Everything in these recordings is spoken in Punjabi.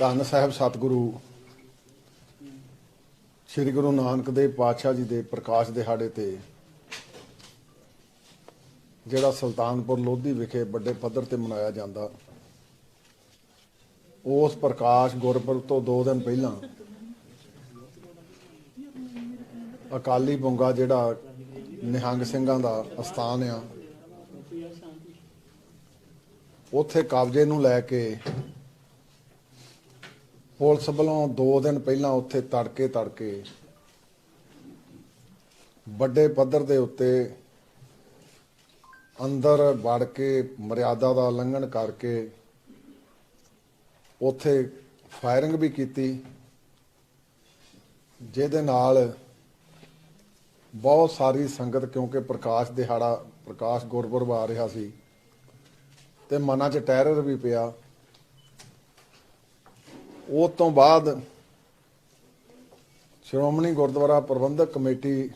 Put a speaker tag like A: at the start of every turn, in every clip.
A: ਧੰਨ ਸਾਹਿਬ ਸਤਿਗੁਰੂ। ਸ੍ਰੀ ਗੁਰੂ ਨਾਨਕ ਦੇਵ ਪਾਤਸ਼ਾਹ ਜੀ ਦੇ ਪ੍ਰਕਾਸ਼ ਦਿਹਾੜੇ ਤੇ ਜਿਹੜਾ ਸੁਲਤਾਨਪੁਰ ਲੋਧੀ ਵਿਖੇ ਵੱਡੇ ਪੱਧਰ ਤੇ ਮਨਾਇਆ ਜਾਂਦਾ, ਉਸ ਪ੍ਰਕਾਸ਼ ਗੁਰਪੁਰਬ ਤੋਂ 2 ਦਿਨ ਪਹਿਲਾਂ ਅਕਾਲੀ ਬੁੰਗਾ ਜਿਹੜਾ ਨਿਹੰਗ ਸਿੰਘਾਂ ਦਾ ਅਸਥਾਨ ਆ, ਉੱਥੇ ਕਬਜ਼ੇ ਨੂੰ ਲੈ ਕੇ ਪੁਲਿਸ ਵੱਲੋਂ 2 ਦਿਨ ਪਹਿਲਾਂ ਉੱਥੇ ਤੜਕੇ ਤੜਕੇ ਵੱਡੇ ਪੱਧਰ ਦੇ ਉੱਤੇ ਅੰਦਰ ਵੜ ਕੇ ਮਰਿਆਦਾ ਦਾ ਉਲੰਘਣ ਕਰਕੇ ਉੱਥੇ ਫਾਇਰਿੰਗ ਵੀ ਕੀਤੀ, ਜਿਹਦੇ ਨਾਲ ਬਹੁਤ ਸਾਰੀ ਸੰਗਤ ਕਿਉਂਕਿ ਪ੍ਰਕਾਸ਼ ਦਿਹਾੜਾ, ਪ੍ਰਕਾਸ਼ ਗੁਰਪੁਰਬ ਆ ਰਿਹਾ ਸੀ ਤੇ ਮਨਾਂ 'ਚ ਟੈਰਰ ਵੀ ਪਿਆ। ਉਸ ਤੋਂ ਬਾਅਦ ਸ਼੍ਰੋਮਣੀ ਗੁਰਦੁਆਰਾ ਪ੍ਰਬੰਧਕ ਕਮੇਟੀ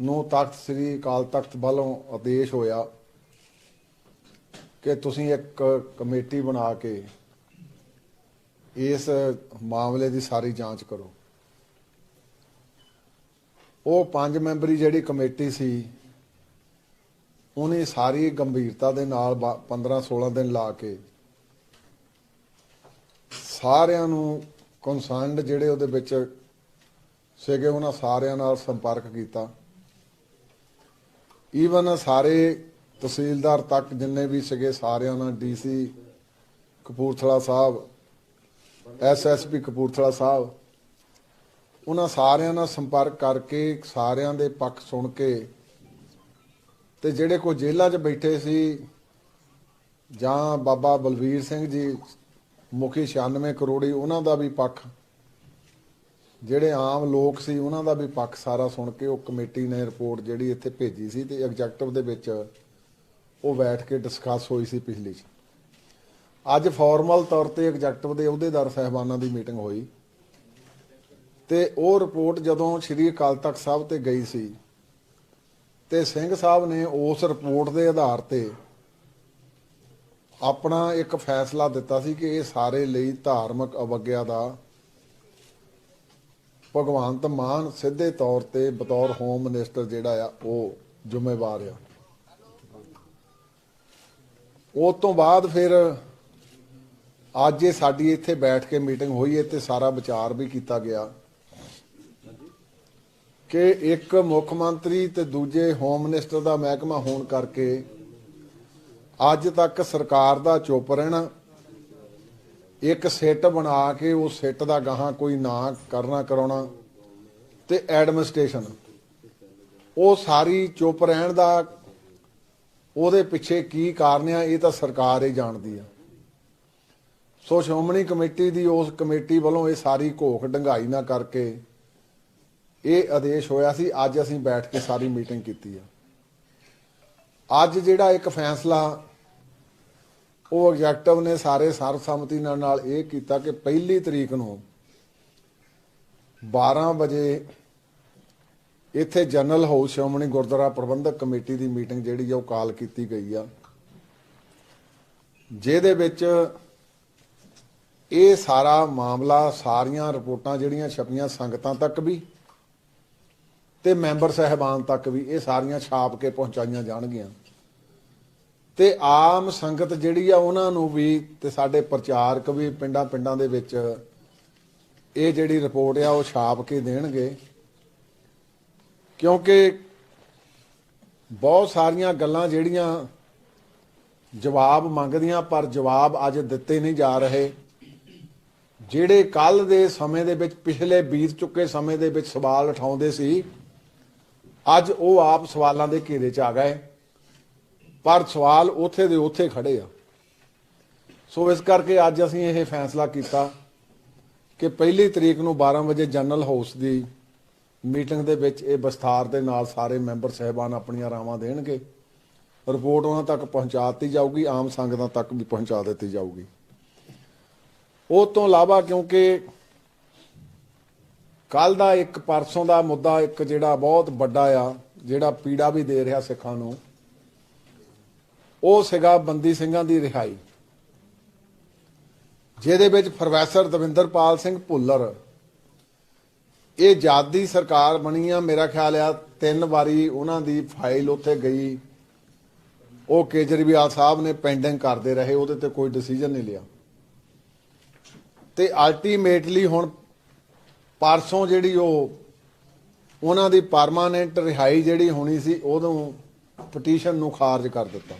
A: ਨੂੰ ਤਖਤ ਸ੍ਰੀ ਅਕਾਲ ਤਖਤ ਵੱਲੋਂ ਆਦੇਸ਼ ਹੋਇਆ ਕਿ ਤੁਸੀਂ ਇੱਕ ਕਮੇਟੀ ਬਣਾ ਕੇ ਇਸ ਮਾਮਲੇ ਦੀ ਸਾਰੀ ਜਾਂਚ ਕਰੋ। ਉਹ ਪੰਜ ਮੈਂਬਰੀ ਜਿਹੜੀ ਕਮੇਟੀ ਸੀ, ਉਹਨੇ ਸਾਰੀ ਗੰਭੀਰਤਾ ਦੇ ਨਾਲ 15 16 ਦਿਨ ਲਾ ਕੇ ਸਾਰਿਆਂ ਨੂੰ ਕਨਸਰਨਡ ਜਿਹੜੇ ਉਹਦੇ ਵਿੱਚ ਸੀਗੇ, ਉਹਨਾਂ ਸਾਰਿਆਂ ਨਾਲ ਸੰਪਰਕ ਕੀਤਾ। ਈਵਨ ਸਾਰੇ ਤਹਿਸੀਲਦਾਰ ਤੱਕ ਜਿੰਨੇ ਵੀ ਸੀਗੇ, ਸਾਰਿਆਂ ਨਾਲ ਡੀਸੀ ਕਪੂਰਥਲਾ ਸਾਹਿਬ ਐਸਐਸਪੀ ਕਪੂਰਥਲਾ ਸਾਹਿਬ, ਉਹਨਾਂ ਸਾਰਿਆਂ ਨਾਲ ਸੰਪਰਕ ਕਰਕੇ ਸਾਰਿਆਂ ਦੇ ਪੱਖ ਸੁਣ ਕੇ ਤੇ ਜਿਹੜੇ ਕੋ ਜੇਲ੍ਹਾਂ 'ਚ ਬੈਠੇ ਸੀ ਜਾਂ ਬਾਬਾ ਬਲਵੀਰ ਸਿੰਘ ਜੀ ਮੁਖੀ 96 ਕਰੋੜੀ, ਉਹਨਾਂ ਦਾ ਵੀ ਪੱਖ। ਜਿਹੜੇ ਆਮ ਲੋਕ ਸੀ, ਉਹਨਾਂ ਦਾ ਵੀ ਪੱਖ ਸਾਰਾ ਸੁਣ ਕੇ ਉਹ ਕਮੇਟੀ ਨੇ ਰਿਪੋਰਟ ਜਿਹੜੀ ਇੱਥੇ ਭੇਜੀ ਸੀ ਤੇ ਐਗਜ਼ੈਕਟਿਵ ਦੇ ਵਿੱਚ ਉਹ ਬੈਠ ਕੇ ਡਿਸਕਸ ਹੋਈ ਸੀ ਪਿਛਲੀ। 'ਚ ਅੱਜ ਫਾਰਮਲ ਤੌਰ ਤੇ ਐਗਜ਼ੈਕਟਿਵ ਦੇ ਅਹੁਦੇਦਾਰ ਸਹਿਬਾਨਾਂ ਦੀ ਮੀਟਿੰਗ ਹੋਈ। ਤੇ ਉਹ ਰਿਪੋਰਟ ਜਦੋਂ ਸ਼੍ਰੀ ਅਕਾਲ ਤਖਤ ਸਾਹਿਬ ਤੇ ਗਈ ਸੀ, ਤੇ ਸਿੰਘ ਸਾਹਿਬ ਨੇ ਉਸ ਰਿਪੋਰਟ ਦੇ ਆਧਾਰ ਤੇ ਆਪਣਾ ਇੱਕ ਫੈਸਲਾ ਦਿੱਤਾ ਸੀ ਕਿ ਇਹ ਸਾਰੇ ਲਈ ਧਾਰਮਿਕ ਅਵਗਿਆ ਦਾ ਭਗਵੰਤ ਮਾਨ ਸਿੱਧੇ ਤੌਰ ਤੇ ਬਤੌਰ ਹੋਮ ਮਿਨਿਸਟਰ ਜਿਹੜਾ ਆ, ਉਹ ਜ਼ਿੰਮੇਵਾਰ ਆ। ਉਸ ਤੋਂ ਬਾਅਦ ਫਿਰ ਅੱਜ ਇਹ ਸਾਡੀ ਇੱਥੇ ਬੈਠ ਕੇ ਮੀਟਿੰਗ ਹੋਈ ਹੈ ਤੇ ਸਾਰਾ ਵਿਚਾਰ ਵੀ ਕੀਤਾ ਗਿਆ ਕਿ ਇੱਕ ਮੁੱਖ ਮੰਤਰੀ ਤੇ ਦੂਜੇ ਹੋਮ ਮਿਨਿਸਟਰ ਦਾ ਮਹਿਕਮਾ ਹੋਣ ਕਰਕੇ ਅੱਜ ਤੱਕ ਸਰਕਾਰ ਦਾ ਚੁੱਪ ਰਹਿਣਾ, ਇੱਕ ਸਿੱਟ ਬਣਾ ਕੇ ਉਹ ਸਿੱਟ ਦਾ ਗਾਹਾਂ ਕੋਈ ਨਾ ਕਰਨਾ ਕਰਾਉਣਾ ਤੇ ਐਡਮਿਨਿਸਟ੍ਰੇਸ਼ਨ, ਉਹ ਸਾਰੀ ਚੁੱਪ ਰਹਿਣ ਦਾ ਉਹਦੇ ਪਿੱਛੇ ਕੀ ਕਾਰਨ ਆ, ਇਹ ਤਾਂ ਸਰਕਾਰ ਹੀ ਜਾਣਦੀ ਆ। ਸੋ ਸ਼੍ਰੋਮਣੀ ਕਮੇਟੀ ਦੀ ਉਸ ਕਮੇਟੀ ਵੱਲੋਂ ਇਹ ਸਾਰੀ ਘੋਖ ਡੰਗਾਈ ਨਾ ਕਰਕੇ ਇਹ ਆਦੇਸ਼ ਹੋਇਆ ਸੀ, ਅੱਜ ਅਸੀਂ ਬੈਠ ਕੇ ਸਾਰੀ ਮੀਟਿੰਗ ਕੀਤੀ ਆ। ਅੱਜ ਜਿਹੜਾ ਇੱਕ ਫੈਸਲਾ ਉਹ ਐਗਜ਼ੈਕਟਿਵ ਨੇ ਸਾਰੇ ਸਰਬਸੰਮਤੀ ਨਾਲ ਨਾਲ ਇਹ ਕੀਤਾ ਕਿ ਪਹਿਲੀ ਤਰੀਕ ਨੂੰ 12 ਵਜੇ ਇੱਥੇ general house Shiromani Gurdwara Prabandhak committee ਦੀ ਮੀਟਿੰਗ ਜਿਹੜੀ ਆ ਉਹ ਕਾਲ ਕੀਤੀ ਗਈ ਆ। ਜਿਹਦੇ ਵਿੱਚ ਇਹ ਸਾਰਾ ਮਾਮਲਾ, ਸਾਰੀਆਂ ਰਿਪੋਰਟਾਂ ਜਿਹੜੀਆਂ ਛਪੀਆਂ ਸੰਗਤਾਂ ਤੱਕ ਵੀ ਤੇ ਮੈਂਬਰ ਸਹਿਬਾਨ ਤੱਕ ਵੀ ਇਹ ਸਾਰੀਆਂ ਛਾਪ ਕੇ ਪਹੁੰਚਾਈਆਂ ਜਾਣਗੀਆਂ। ਤੇ ਆਮ ਸੰਗਤ ਜਿਹੜੀ ਆ ਉਹਨਾਂ ਨੂੰ ਵੀ ਤੇ ਸਾਡੇ ਪ੍ਰਚਾਰਕ ਵੀ ਪਿੰਡਾਂ ਪਿੰਡਾਂ ਦੇ ਵਿੱਚ ਇਹ ਜਿਹੜੀ ਰਿਪੋਰਟ ਆ ਉਹ ਛਾਪ ਕੇ ਦੇਣਗੇ। ਕਿਉਂਕਿ ਬਹੁਤ ਸਾਰੀਆਂ ਗੱਲਾਂ ਜਿਹੜੀਆਂ ਜਵਾਬ ਮੰਗਦੀਆਂ ਪਰ ਜਵਾਬ ਅੱਜ ਦਿੱਤੇ ਨਹੀਂ ਜਾ ਰਹੇ। ਜਿਹੜੇ ਕੱਲ ਦੇ ਸਮੇਂ ਦੇ ਵਿੱਚ, ਪਿਛਲੇ ਬੀਤ ਚੁੱਕੇ ਸਮੇਂ ਦੇ ਵਿੱਚ ਸਵਾਲ ਉਠਾਉਂਦੇ ਸੀ, ਅੱਜ ਉਹ ਆਪ ਸਵਾਲਾਂ ਦੇ ਘੇਰੇ 'ਚ ਆ ਗਏ। ਪਰ ਸਵਾਲ ਉੱਥੇ ਦੇ ਉੱਥੇ ਖੜੇ ਆ। ਸੋ ਇਸ ਕਰਕੇ ਅੱਜ ਅਸੀਂ ਇਹ ਫੈਸਲਾ ਕੀਤਾ ਕਿ ਪਹਿਲੀ ਤਰੀਕ ਨੂੰ 12 ਵਜੇ ਜਨਰਲ ਹਾਊਸ ਦੀ ਮੀਟਿੰਗ ਦੇ ਵਿੱਚ ਇਹ ਵਿਸਥਾਰ ਦੇ ਨਾਲ ਸਾਰੇ ਮੈਂਬਰ ਸਹਿਬਾਨ ਆਪਣੀਆਂ ਰਾਵਾਂ ਦੇਣਗੇ। ਰਿਪੋਰਟ ਉਹਨਾਂ ਤੱਕ ਪਹੁੰਚਾ ਦਿੱਤੀ ਜਾਊਗੀ, ਆਮ ਸੰਗਤਾਂ ਤੱਕ ਵੀ ਪਹੁੰਚਾ ਦਿੱਤੀ ਜਾਊਗੀ। ਉਹ ਤੋਂ ਇਲਾਵਾ ਕਿਉਂਕਿ ਕੱਲ ਦਾ ਇੱਕ ਪਰਸੋਂ ਦਾ ਮੁੱਦਾ ਇੱਕ ਜਿਹੜਾ ਬਹੁਤ ਵੱਡਾ ਆ, ਜਿਹੜਾ ਪੀੜਾ ਵੀ ਦੇ ਰਿਹਾ ਸਿੱਖਾਂ ਨੂੰ ਉਹ ਸੀਗਾ ਬੰਦੀ ਸਿੰਘਾਂ ਦੀ ਰਿਹਾਈ, ਜਿਹਦੇ ਵਿੱਚ ਪ੍ਰੋਫੈਸਰ ਦਵਿੰਦਰਪਾਲ ਸਿੰਘ ਭੁੱਲਰ, ਇਹ ਜਾਦੀ ਸਰਕਾਰ ਬਣੀ ਆ, ਮੇਰਾ ਖਿਆਲ ਆ ਤਿੰਨ ਵਾਰੀ ਉਹਨਾਂ ਦੀ ਫਾਈਲ ਉੱਥੇ ਗਈ। ਉਹ ਕੇਜਰੀਵਾਲ ਸਾਹਿਬ ਨੇ ਪੈਂਡਿੰਗ ਕਰਦੇ ਰਹੇ, ਉਹਦੇ ਤੇ ਕੋਈ ਡਿਸੀਜਨ ਨਹੀਂ ਲਿਆ। ਤੇ ਅਲਟੀਮੇਟਲੀ ਹੁਣ ਪਰਸੋਂ ਜਿਹੜੀ ਉਹ ਉਹਨਾਂ ਦੀ ਪਰਮਾਨੈਂਟ ਰਿਹਾਈ ਜਿਹੜੀ ਹੋਣੀ ਸੀ ਉਦੋਂ ਪਟੀਸ਼ਨ ਨੂੰ ਖਾਰਜ ਕਰ ਦਿੱਤਾ।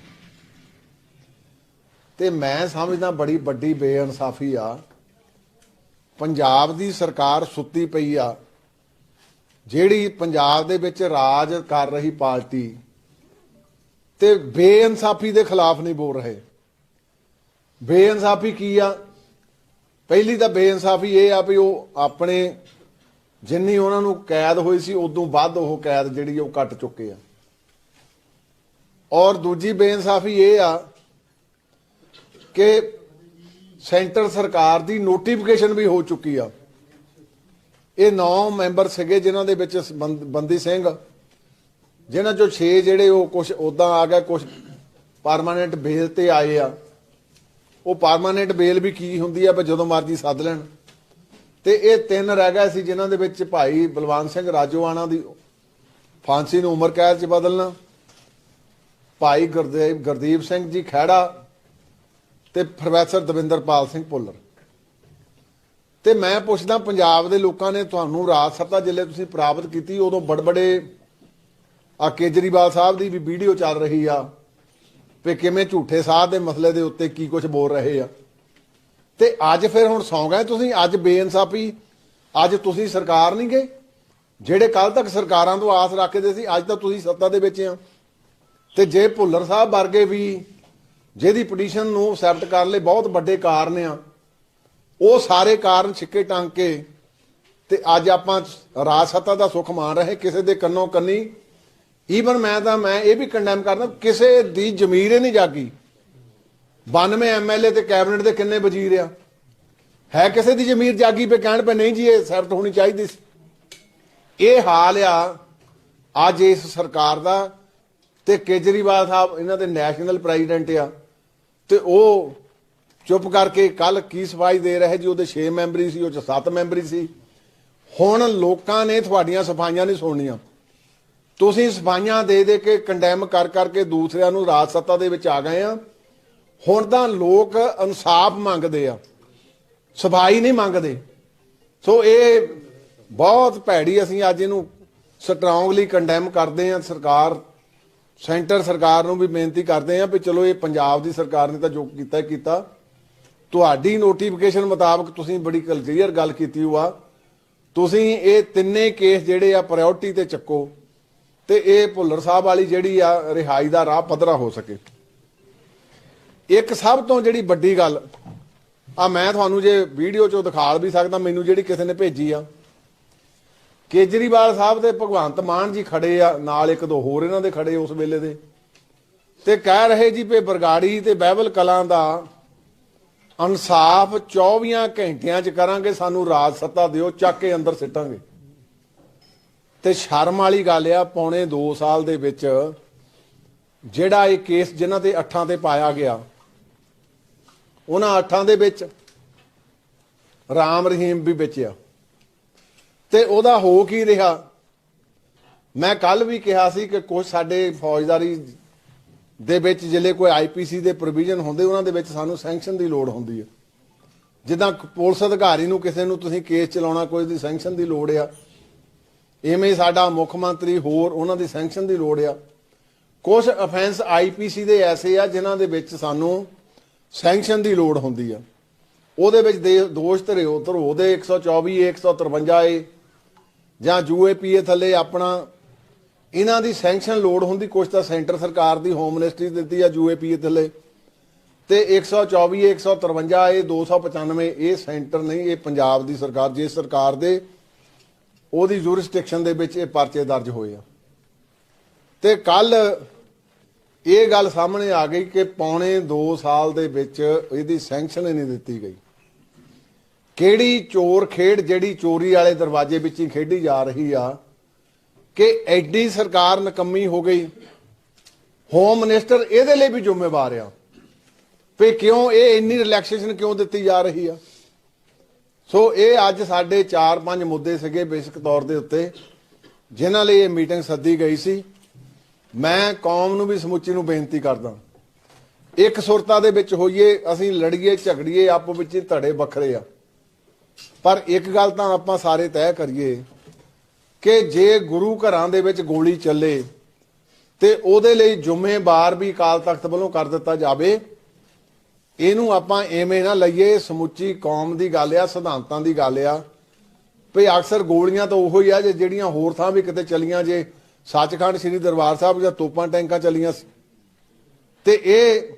A: ਤੇ ਮੈਂ ਸਮਝਦਾ ਬੜੀ ਵੱਡੀ ਬੇਇਨਸਾਫੀ ਆ। ਪੰਜਾਬ ਦੀ ਸਰਕਾਰ ਸੁੱਤੀ ਪਈ ਆ। ਜਿਹੜੀ ਪੰਜਾਬ ਦੇ ਵਿੱਚ ਰਾਜ ਕਰ ਰਹੀ ਪਾਰਟੀ ਤੇ ਬੇਇਨਸਾਫੀ ਦੇ ਖਿਲਾਫ ਨਹੀਂ ਬੋਲ ਰਹੇ। ਬੇਇਨਸਾਫੀ ਕੀ ਆ? ਪਹਿਲੀ ਤਾਂ ਬੇਇਨਸਾਫੀ ਇਹ ਆ ਵੀ ਉਹ ਆਪਣੇ ਜਿੰਨੀ ਉਹਨਾਂ ਨੂੰ ਕੈਦ ਹੋਈ ਸੀ, ਉਦੋਂ ਵੱਧ ਉਹ ਕੈਦ ਜਿਹੜੀ ਉਹ ਕੱਟ ਚੁੱਕੇ ਆ। ਔਰ ਦੂਜੀ ਬੇਇਨਸਾਫੀ ਇਹ ਆ ਕਿ ਸੈਂਟਰ ਸਰਕਾਰ ਦੀ ਨੋਟੀਫਿਕੇਸ਼ਨ ਵੀ ਹੋ ਚੁੱਕੀ ਆ। ਇਹ 9 ਮੈਂਬਰ ਸੀਗੇ ਜਿਨ੍ਹਾਂ ਦੇ ਵਿੱਚ ਬੰਦ- ਬੰਦੀ ਸਿੰਘ, ਜਿਨ੍ਹਾਂ ਚੋਂ 6 ਜਿਹੜੇ ਉਹ ਕੁਝ ਉਦਾਂ ਆ ਗਏ ਕੁਝ ਪਰਮਾਨੈਂਟ ਬੇਲ ਤੇ ਆਏ ਆ। ਉਹ ਪਰਮਾਨੈਂਟ ਬੇਲ ਵੀ ਕੀ ਹੁੰਦੀ ਆ, ਵੀ ਜਦੋਂ ਮਰਜ਼ੀ ਸੱਦ ਲੈਣ। ਤੇ ਇਹ ਤਿੰਨ ਰਹਿ ਗਏ ਸੀ ਜਿਨ੍ਹਾਂ ਦੇ ਵਿੱਚ ਭਾਈ ਬਲਵੰਤ ਸਿੰਘ ਰਾਜੋਆਣਾ ਦੀ ਫਾਂਸੀ ਨੂੰ ਉਮਰ ਕੈਦ 'ਚ ਬਦਲਣਾ, ਭਾਈ ਗੁਰਦੇਵ ਗੁਰਦੀਪ ਸਿੰਘ ਜੀ ਖਹਿੜਾ ਤੇ ਪ੍ਰੋਫੈਸਰ ਦਵਿੰਦਰਪਾਲ ਸਿੰਘ ਭੁੱਲਰ। ਤੇ ਮੈਂ ਪੁੱਛਦਾ ਪੰਜਾਬ ਦੇ ਲੋਕਾਂ ਨੇ ਤੁਹਾਨੂੰ ਰਾਜ ਸੱਤਾ ਜਿੱਲੇ ਤੁਸੀਂ ਪ੍ਰਾਪਤ ਕੀਤੀ, ਉਦੋਂ ਬੜਬੜੇ ਆ ਕੇਜਰੀਵਾਲ ਸਾਹਿਬ ਦੀ ਵੀ ਵੀਡੀਓ ਚੱਲ ਰਹੀ ਆ ਵੀ ਕਿਵੇਂ ਝੂਠੇ ਸਾਹ ਦੇ ਮਸਲੇ ਦੇ ਉੱਤੇ ਕੀ ਕੁਝ ਬੋਲ ਰਹੇ ਆ। ਤੇ ਅੱਜ ਫਿਰ ਹੁਣ ਸੌਂ ਗਏ ਤੁਸੀਂ, ਅੱਜ ਬੇਇਨਸਾਫੀ, ਅੱਜ ਤੁਸੀਂ ਸਰਕਾਰ ਨਹੀਂ ਗਏ, ਜਿਹੜੇ ਕੱਲ ਤੱਕ ਸਰਕਾਰਾਂ ਤੋਂ ਆਸ ਰੱਖਦੇ ਸੀ, ਅੱਜ ਤਾਂ ਤੁਸੀਂ ਸੱਤਾ ਦੇ ਵਿੱਚ ਆ। ਤੇ ਜੇ ਭੁੱਲਰ ਸਾਹਿਬ ਵਰਗੇ ਵੀ ਜਿਹਦੀ ਪਟੀਸ਼ਨ ਨੂੰ ਐਕਸੈਪਟ ਕਰਨ ਲਈ ਬਹੁਤ ਵੱਡੇ ਕਾਰਨ ਆ। ਉਹ ਸਾਰੇ ਕਾਰਨ ਛਿੱਕੇ ਟੰਗ ਕੇ ਤੇ ਅੱਜ ਆਪਾਂ ਰਾਜ ਸੱਤਾ ਦਾ ਸੁੱਖ ਮਾਣ ਰਹੇ, ਕਿਸੇ ਦੇ ਕੰਨੋਂ ਕੰਨੀ। ਈਵਨ ਮੈਂ ਤਾਂ, ਮੈਂ ਇਹ ਵੀ ਕੰਡੈਮ ਕਰਦਾ, ਕਿਸੇ ਦੀ ਜ਼ਮੀਰ ਹੀ ਨਹੀਂ ਜਾਗੀ। 92 ਐਮਐਲਏ ਤੇ ਕੈਬਨਿਟ ਦੇ ਕਿੰਨੇ ਵਜ਼ੀਰ ਆ। ਹੈ ਕਿਸੇ ਦੀ ਜ਼ਮੀਰ ਜਾਗੀ ਪੇ ਕਹਿਣ ਪੇ ਨਹੀਂ ਜੀ, ਇਹ ਸੈਫਟ ਹੋਣੀ ਚਾਹੀਦੀ ਸੀ। ਇਹ ਹਾਲ ਆ, ਅੱਜ ਇਸ ਸਰਕਾਰ ਦਾ ਤੇ ਕੇਜਰੀਵਾਲ ਸਾਹਿਬ ਇਹਨਾਂ ਦੇ ਨੈਸ਼ਨਲ ਪ੍ਰੈਜ਼ੀਡੈਂਟ ਆ। ਤੇ ਉਹ ਚੁੱਪ ਕਰਕੇ ਕੱਲ ਕੀ ਸਫ਼ਾਈ ਦੇ ਰਹੇ ਜੀ? ਉਹਦੇ 6 ਮੈਂਬਰੀ ਸੀ, ਉਹ ਚ 7 ਮੈਂਬਰੀ ਸੀ। ਹੁਣ ਲੋਕਾਂ ਨੇ ਤੁਹਾਡੀਆਂ ਸਫਾਈਆਂ ਨਹੀਂ ਸੁਣਨੀਆਂ। ਤੁਸੀਂ ਸਫਾਈਆਂ ਦੇ ਦੇ ਕੇ ਕੰਡੈਮ ਕਰ ਕਰਕੇ ਦੂਸਰਿਆਂ ਨੂੰ ਰਾਜ ਸੱਤਾ ਦੇ ਵਿੱਚ ਆ ਗਏ ਆ। ਹੁਣ ਤਾਂ ਲੋਕ ਇਨਸਾਫ ਮੰਗਦੇ ਆ। ਸਫ਼ਾਈ ਨਹੀਂ ਮੰਗਦੇ। ਸੋ ਇਹ ਬਹੁਤ ਭੈੜੀ ਅਸੀਂ ਅੱਜ ਇਹਨੂੰ ਸਟਰੋਂਗਲੀ ਕੰਡੈਮ ਕਰਦੇ ਆ। ਸਰਕਾਰ ਸੈਂਟਰ ਸਰਕਾਰ ਨੂੰ ਵੀ ਬੇਨਤੀ ਕਰਦੇ ਆ ਵੀ ਚਲੋ ਇਹ ਪੰਜਾਬ ਦੀ ਸਰਕਾਰ ਨੇ ਤਾਂ ਜੋ ਕੀਤਾ ਹੀ ਕੀਤਾ। ਤੁਹਾਡੀ ਨੋਟੀਫਿਕੇਸ਼ਨ ਮੁਤਾਬਕ ਤੁਸੀਂ ਬੜੀ ਕਲੀਅਰ ਗੱਲ ਕੀਤੀ ਹੋਆ। ਤੁਸੀਂ ਇਹ ਤਿੰਨੇ ਕੇਸ ਜਿਹੜੇ ਆ ਪ੍ਰਾਇੋਰਟੀ ਤੇ ਚੱਕੋ ਤੇ ਇਹ ਭੁੱਲਰ ਸਾਹਿਬ ਵਾਲੀ ਜਿਹੜੀ ਆ ਰਿਹਾਈ ਦਾ ਰਾਹ ਪੱਧਰਾ ਹੋ ਸਕੇ। ਇੱਕ ਸਭ ਤੋਂ ਜਿਹੜੀ ਵੱਡੀ ਗੱਲ, ਆ ਮੈਂ ਤੁਹਾਨੂੰ ਜੇ ਵੀਡੀਓ ਚੋਂ ਦਿਖਾ ਵੀ ਸਕਦਾ, ਮੈਨੂੰ ਜਿਹੜੀ ਕਿਸੇ ਨੇ ਭੇਜੀ ਆ ਕੇਜਰੀਵਾਲ ਸਾਹਿਬ ਦੇ ਭਗਵੰਤ ਮਾਨ ਜੀ ਖੜੇ ਆ, ਨਾਲ ਇੱਕ ਦੋ ਹੋਰ ਇਹਨਾਂ ਦੇ ਖੜੇ ਉਸ ਵੇਲੇ ਦੇ। ਤੇ ਕਹਿ ਰਹੇ ਜੀ ਵੀ ਬਰਗਾੜੀ ਤੇ ਬਹਿਬਲ ਕਲਾਂ ਦਾ ਇਨਸਾਫ 24 ਘੰਟਿਆਂ ਚ ਕਰਾਂਗੇ, ਸਾਨੂੰ ਰਾਜ ਸੱਤਾ ਦਿਓ, ਚੱਕ ਕੇ ਅੰਦਰ ਸਿੱਟਾਂਗੇ। ਤੇ ਸ਼ਰਮ ਵਾਲੀ ਗੱਲ ਆ, ਪੌਣੇ 2 ਸਾਲ ਦੇ ਵਿੱਚ ਜਿਹੜਾ ਇਹ ਕੇਸ ਜਿਨ੍ਹਾਂ ਤੇ ਅੱਠਾਂ ਤੇ ਪਾਇਆ ਗਿਆ, ਉਹਨਾਂ ਅੱਠਾਂ ਦੇ ਵਿੱਚ ਰਾਮ ਰਹੀਮ ਵੀ ਵਿੱਚ ਆ। ਤੇ ਉਹਦਾ ਹੋ ਕੀ ਰਿਹਾ? ਮੈਂ ਕੱਲ ਵੀ ਕਿਹਾ ਸੀ ਕਿ ਕੁਝ ਸਾਡੇ ਫੌਜਦਾਰੀ ਦੇ ਵਿੱਚ ਜਿਹੜੇ ਕੋਈ ਆਈਪੀਸੀ ਦੇ ਪ੍ਰੋਵੀਜ਼ਨ ਹੁੰਦੇ, ਉਹਨਾਂ ਦੇ ਵਿੱਚ ਸਾਨੂੰ ਸੈਂਕਸ਼ਨ ਦੀ ਲੋੜ ਹੁੰਦੀ ਹੈ ਜਿੱਦਾਂ ਪੁਲਿਸ ਅਧਿਕਾਰੀ ਨੂੰ ਕਿਸੇ ਨੂੰ ਤੁਸੀਂ ਕੇਸ ਚਲਾਉਣਾ, ਕੋਈ ਦੀ ਸੈਂਕਸ਼ਨ ਦੀ ਲੋੜ ਆ। ਇਵੇਂ ਹੀ ਸਾਡਾ ਮੁੱਖ ਮੰਤਰੀ ਹੋਰ ਉਹਨਾਂ ਦੀ ਸੈਂਕਸ਼ਨ ਦੀ ਲੋੜ ਆ। ਕੁਝ ਅਫੈਂਸ ਆਈਪੀਸੀ ਦੇ ਐਸੇ ਆ ਜਿਨ੍ਹਾਂ ਦੇ ਵਿੱਚ ਸਾਨੂੰ ਸੈਂਕਸ਼ਨ ਦੀ ਲੋੜ ਹੁੰਦੀ ਆ। ਉਹਦੇ ਵਿੱਚ ਦੇ ਦੋਸ਼ ਧਰੇ ਉਧਰ ਉਹਦੇ 124 153 ਏ ਜਾਂ ਯੂਏਪੀਏ ਥੱਲੇ ਆਪਣਾ, ਇਹਨਾਂ ਦੀ ਸੈਂਕਸ਼ਨ ਲੋਡ ਹੁੰਦੀ ਕੁਝ ਤਾਂ ਸੈਂਟਰ ਸਰਕਾਰ ਦੀ ਹੋਮ ਮਿਨਿਸਟਰੀ ਦਿੱਤੀ ਆ ਯੂਏਪੀਏ ਥੱਲੇ। ਤੇ 124 153 ਇਹ 295 ਇਹ ਸੈਂਟਰ ਨਹੀਂ, ਇਹ ਪੰਜਾਬ ਦੀ ਸਰਕਾਰ, ਜੇ ਸਰਕਾਰ ਦੇ, ਉਹਦੀ ਜੂਰਿਸਡਿਕਸ਼ਨ ਦੇ ਵਿੱਚ ਇਹ ਪਰਚੇ ਦਰਜ ਹੋਏ ਆ। ਤੇ ਕੱਲ ਇਹ ਗੱਲ ਸਾਹਮਣੇ ਆ ਗਈ ਕਿ ਪੌਣੇ 2 ਸਾਲ ਦੇ ਵਿੱਚ ਇਹਦੀ ਸੈਂਕਸ਼ਨ ਹੀ ਨਹੀਂ ਦਿੱਤੀ ਗਈ। ਕਿਹੜੀ ਚੋਰ ਖੇਡ ਜਿਹੜੀ ਚੋਰੀ ਵਾਲੇ ਦਰਵਾਜ਼ੇ ਵਿੱਚ ਹੀ ਖੇਡੀ ਜਾ ਰਹੀ ਆ ਕਿ ਐਡੀ ਸਰਕਾਰ ਨਕੰਮੀ ਹੋ ਗਈ? ਹੋਮ ਮਿਨਿਸਟਰ ਇਹਦੇ ਲਈ ਵੀ ਜ਼ਿੰਮੇਵਾਰ ਆ। ਵੀ ਕਿਉਂ ਇਹ ਇੰਨੀ ਰਿਲੈਕਸੇਸ਼ਨ ਕਿਉਂ ਦਿੱਤੀ ਜਾ ਰਹੀ ਆ? ਸੋ ਇਹ ਅੱਜ ਸਾਡੇ 4-5 ਮੁੱਦੇ ਸੀਗੇ ਬੇਸਿਕ ਤੌਰ ਦੇ ਉੱਤੇ, ਜਿਨ੍ਹਾਂ ਲਈ ਇਹ ਮੀਟਿੰਗ ਸੱਦੀ ਗਈ ਸੀ। ਮੈਂ ਕੌਮ ਨੂੰ ਵੀ ਸਮੁੱਚੀ ਨੂੰ ਬੇਨਤੀ ਕਰਦਾ ਇੱਕ ਸੁਰਤਾ ਦੇ ਵਿੱਚ ਹੋਈਏ, ਅਸੀਂ ਲੜੀਏ, ਝਗੜੀਏ, ਆਪੋ ਵਿੱਚ ਹੀ ਧੜੇ ਵੱਖਰੇ ਆ। ਪਰ ਇੱਕ ਗੱਲ ਤਾਂ ਆਪਾਂ ਸਾਰੇ ਤੈਅ ਕਰੀਏ ਕਿ ਜੇ ਗੁਰੂ ਘਰਾਂ ਦੇ ਵਿੱਚ ਗੋਲੀ ਚੱਲੇ ਤੇ ਉਹਦੇ ਲਈ ਜ਼ਿੰਮੇਵਾਰ ਵੀ ਅਕਾਲ ਤਖਤ ਵੱਲੋਂ ਕਰ ਦਿੱਤਾ ਜਾਵੇ, ਇਹਨੂੰ ਆਪਾਂ ਐਵੇਂ ਨਾ ਲਈਏ, ਸਮੁੱਚੀ ਕੌਮ ਦੀ ਗੱਲ ਆ, ਸਿਧਾਂਤਾਂ ਦੀ ਗੱਲ ਆ। ਵੀ ਅਕਸਰ ਗੋਲੀਆਂ ਤਾਂ ਉਹੋ ਹੀ ਆ ਜੇ ਜਿਹੜੀਆਂ ਹੋਰ ਥਾਂ ਵੀ ਕਿਤੇ ਚਲੀਆਂ ਜੇ, ਸੱਚਖੰਡ ਸ੍ਰੀ ਦਰਬਾਰ ਸਾਹਿਬ ਜਾਂ ਤੋਪਾਂ ਟੈਂਕਾਂ ਚੱਲੀਆਂ ਤੇ ਇਹ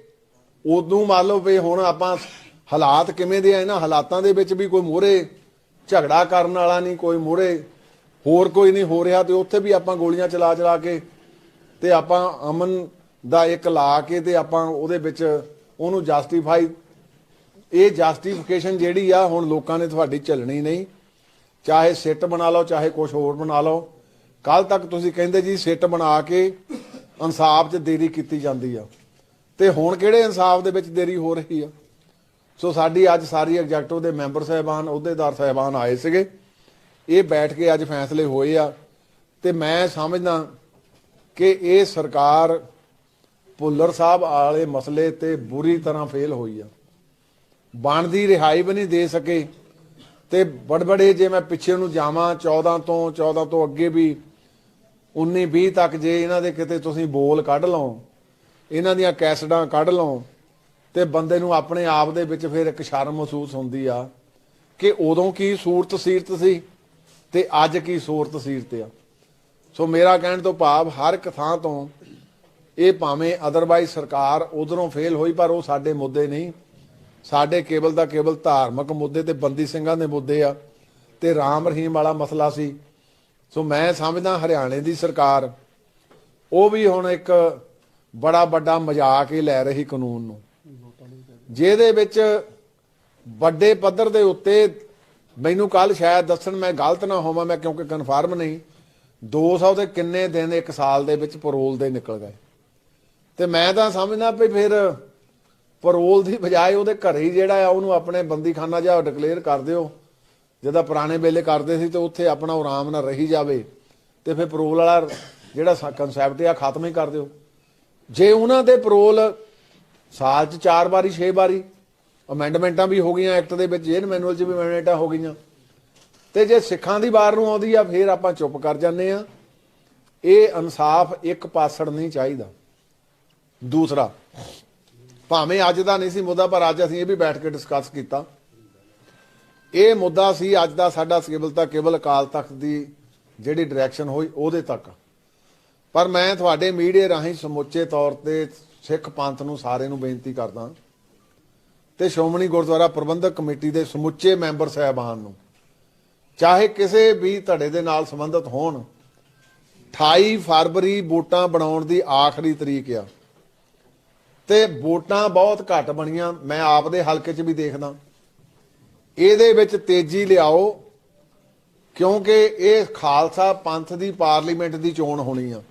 A: ਉਦੋਂ ਮੰਨ ਲਓ ਵੀ ਹੁਣ ਆਪਾਂ ਹਾਲਾਤ ਕਿਵੇਂ ਦੇ ਆ? ਇਹਨਾਂ ਹਾਲਾਤਾਂ ਦੇ ਵਿੱਚ ਵੀ ਕੋਈ ਮੋਰੇ ਝਗੜਾ ਕਰਨ ਵਾਲਾ ਨਹੀਂ, ਕੋਈ ਮੋਹਰੇ ਹੋਰ ਕੋਈ ਨਹੀਂ ਹੋ ਰਿਹਾ ਤੇ ਉੱਥੇ ਵੀ ਆਪਾਂ ਗੋਲੀਆਂ ਚਲਾ ਚਲਾ ਕੇ ਤੇ ਆਪਾਂ ਅਮਨ ਦਾ ਇੱਕ ਲਾ ਕੇ ਤੇ ਆਪਾਂ ਉਹਦੇ ਵਿੱਚ ਉਹਨੂੰ ਜਸਟੀਫਾਈ ਇਹ ਜਸਟੀਫਿਕੇਸ਼ਨ ਜਿਹੜੀ ਆ ਹੁਣ ਲੋਕਾਂ ਨੇ ਤੁਹਾਡੀ ਝੱਲਣੀ ਨਹੀਂ। ਚਾਹੇ ਸਿੱਟ ਬਣਾ ਲਓ, ਚਾਹੇ ਕੁਝ ਹੋਰ ਬਣਾ ਲਓ। ਕੱਲ ਤੱਕ ਤੁਸੀਂ ਕਹਿੰਦੇ ਜੀ ਸਿੱਟ ਬਣਾ ਕੇ ਇਨਸਾਫ 'ਚ ਦੇਰੀ ਕੀਤੀ ਜਾਂਦੀ ਆ। ਤੇ ਹੁਣ ਕਿਹੜੇ ਇਨਸਾਫ ਦੇ ਵਿੱਚ ਦੇਰੀ ਹੋ ਰਹੀ ਆ? ਸੋ ਸਾਡੀ ਅੱਜ ਸਾਰੀ ਐਗਜ਼ੈਕਟਿਵ ਦੇ ਮੈਂਬਰ ਸਾਹਿਬਾਨ ਅਹੁਦੇਦਾਰ ਸਾਹਿਬਾਨ ਆਏ ਸੀਗੇ। ਇਹ ਬੈਠ ਕੇ ਅੱਜ ਫੈਸਲੇ ਹੋਏ ਆ ਤੇ ਮੈਂ ਸਮਝਦਾ ਕਿ ਇਹ ਸਰਕਾਰ ਭੁੱਲਰ ਸਾਹਿਬ ਵਾਲੇ ਮਸਲੇ ਤੇ ਬੁਰੀ ਤਰ੍ਹਾਂ ਫੇਲ ਹੋਈ ਆ। ਬਣਦੀ ਰਿਹਾਈ ਵੀ ਨਹੀਂ ਦੇ ਸਕੇ ਤੇ ਬੜਬੜੇ ਜੇ ਮੈਂ ਪਿੱਛੇ ਨੂੰ ਜਾਵਾਂ 14 ਤੋਂ 14 ਤੋਂ ਅੱਗੇ ਵੀ 19 20 ਤੱਕ ਜੇ ਇਹਨਾਂ ਦੇ ਕਿਤੇ ਤੁਸੀਂ ਬੋਲ ਕੱਢ ਲਓ, ਇਹਨਾਂ ਦੀਆਂ ਕੈਸਟਾਂ ਕੱਢ ਲਓ ਤੇ ਬੰਦੇ ਨੂੰ ਆਪਣੇ ਆਪ ਦੇ ਵਿੱਚ ਫਿਰ ਇੱਕ ਸ਼ਰਮ ਮਹਿਸੂਸ ਹੁੰਦੀ ਆ ਕਿ ਉਦੋਂ ਕੀ ਸੂਰਤ ਸੀਰਤ ਸੀ ਤੇ ਅੱਜ ਕੀ ਸੂਰਤ ਸੀਰਤ ਆ। ਸੋ ਮੇਰਾ ਕਹਿਣ ਤੋਂ ਭਾਵ ਹਰ ਇੱਕ ਥਾਂ ਤੋਂ ਇਹ ਭਾਵੇਂ ਅਦਰਵਾਈਜ਼ ਸਰਕਾਰ ਉਧਰੋਂ ਫੇਲ ਹੋਈ ਪਰ ਉਹ ਸਾਡੇ ਮੁੱਦੇ ਨਹੀਂ। ਸਾਡੇ ਕੇਵਲ ਦਾ ਕੇਵਲ ਧਾਰਮਿਕ ਮੁੱਦੇ ਤੇ ਬੰਦੀ ਸਿੰਘਾਂ ਦੇ ਮੁੱਦੇ ਆ ਤੇ ਰਾਮ ਰਹੀਮ ਵਾਲਾ ਮਸਲਾ ਸੀ। ਸੋ ਮੈਂ ਸਮਝਦਾ ਹਰਿਆਣੇ ਦੀ ਸਰਕਾਰ, ਉਹ ਵੀ ਹੁਣ ਇੱਕ ਬੜਾ ਵੱਡਾ ਮਜ਼ਾਕ ਹੀ ਲੈ ਰਹੀ ਕਾਨੂੰਨ ਨੂੰ। ਜਿਹਦੇ ਵਿੱਚ ਵੱਡੇ ਪੱਧਰ ਦੇ ਉੱਤੇ ਮੈਨੂੰ ਕੱਲ ਸ਼ਾਇਦ ਦੱਸਣ ਮੈਂ ਗਲਤ ਨਾ ਹੋਵਾਂ, ਮੈਂ ਕਿਉਂਕਿ ਕਨਫਰਮ ਨਹੀਂ। 200 ਦੇ ਕਿੰਨੇ ਦਿਨ ਇੱਕ ਸਾਲ ਦੇ ਵਿੱਚ ਪਰੋਲ ਦੇ ਨਿਕਲ ਗਏ। ਤੇ ਮੈਂ ਤਾਂ ਸਮਝਦਾ ਵੀ ਫਿਰ ਪਰੋਲ ਦੀ ਬਜਾਏ ਉਹਦੇ ਘਰੇ ਹੀ ਜਿਹੜਾ ਆ, ਉਹਨੂੰ ਆਪਣੇ ਬੰਦੀਖਾਨਾ ਜਿਹਾ ਡਿਕਲੇਅਰ ਕਰ ਦਿਓ। ਜਿਹਦਾ ਪੁਰਾਣੇ ਵੇਲੇ ਕਰਦੇ ਸੀ ਤੇ ਉੱਥੇ ਆਪਣਾ ਉਹ ਆਰਾਮ ਨਾਲ ਰਹੀ ਜਾਵੇ। ਤੇ ਫਿਰ ਪਰੋਲ ਵਾਲਾ ਜਿਹੜਾ ਕਨਸੈਪਟ ਆ, ਖਤਮ ਹੀ ਕਰ ਦਿਓ। ਜੇ ਉਹਨਾਂ ਦੇ ਪਰੋਲ ਸਾਲ 'ਚ 4 ਵਾਰੀ 6 ਵਾਰੀ। ਅਮੈਂਡਮੈਂਟਾਂ ਵੀ ਹੋ ਗਈਆਂ ਐਕਟ ਦੇ ਵਿੱਚ ਜੇਨ ਮੈਨੂਅਲ 'ਚ ਵੀ ਅਮੈਂਡਮੈਂਟਾਂ ਹੋ ਗਈਆਂ। ਤੇ ਜੇ ਸਿੱਖਾਂ ਦੀ ਵਾਰ ਨੂੰ ਆਉਂਦੀ ਆ, ਫਿਰ ਆਪਾਂ ਚੁੱਪ ਕਰ ਜਾਂਦੇ ਆ। ਇਹ ਇਨਸਾਫ ਇੱਕ ਪਾਸੜ ਨਹੀਂ ਚਾਹੀਦਾ। ਦੂਸਰਾ, ਭਾਵੇਂ ਅੱਜ ਦਾ ਨਹੀਂ ਸੀ ਮੁੱਦਾ, ਪਰ ਅੱਜ ਅਸੀਂ ਇਹ ਵੀ ਬੈਠ ਕੇ ਡਿਸਕਸ ਕੀਤਾ। ਇਹ ਮੁੱਦਾ ਸੀ, ਅੱਜ ਦਾ ਸਾਡਾ ਕੇਵਲ ਤਾਂ ਕੇਵਲ ਅਕਾਲ ਤਖਤ ਦੀ ਜਿਹੜੀ ਡਾਇਰੈਕਸ਼ਨ ਹੋਈ, ਉਹਦੇ ਤੱਕ। ਪਰ ਮੈਂ ਤੁਹਾਡੇ ਮੀਡੀਆ ਰਾਹੀਂ ਸਮੁੱਚੇ ਤੌਰ ਤੇ ਸਿੱਖ ਪੰਥ ਨੂੰ ਸਾਰੇ ਨੂੰ ਬੇਨਤੀ ਕਰਦਾ ਤੇ ਸ਼੍ਰੋਮਣੀ ਗੁਰਦੁਆਰਾ ਪ੍ਰਬੰਧਕ ਕਮੇਟੀ ਦੇ ਸਮੁੱਚੇ ਮੈਂਬਰ ਸਾਹਿਬਾਨ ਨੂੰ, ਚਾਹੇ ਕਿਸੇ ਵੀ ਧੜੇ ਦੇ ਨਾਲ ਸੰਬੰਧਿਤ ਹੋਣ 28 ਫਰਵਰੀ ਵੋਟਾਂ ਬਣਾਉਣ ਦੀ ਆਖਰੀ ਤਰੀਕ ਆ। ਤੇ ਵੋਟਾਂ ਬਹੁਤ ਘੱਟ ਬਣੀਆਂ, ਮੈਂ ਆਪ ਦੇ ਹਲਕੇ 'ਚ ਵੀ ਦੇਖਦਾ। ਇਹਦੇ ਵਿੱਚ ਤੇਜ਼ੀ ਲਿਆਓ, ਕਿਉਂਕਿ ਇਹ ਖਾਲਸਾ ਪੰਥ ਦੀ ਪਾਰਲੀਮੈਂਟ ਦੀ ਚੋਣ ਹੋਣੀ ਆ।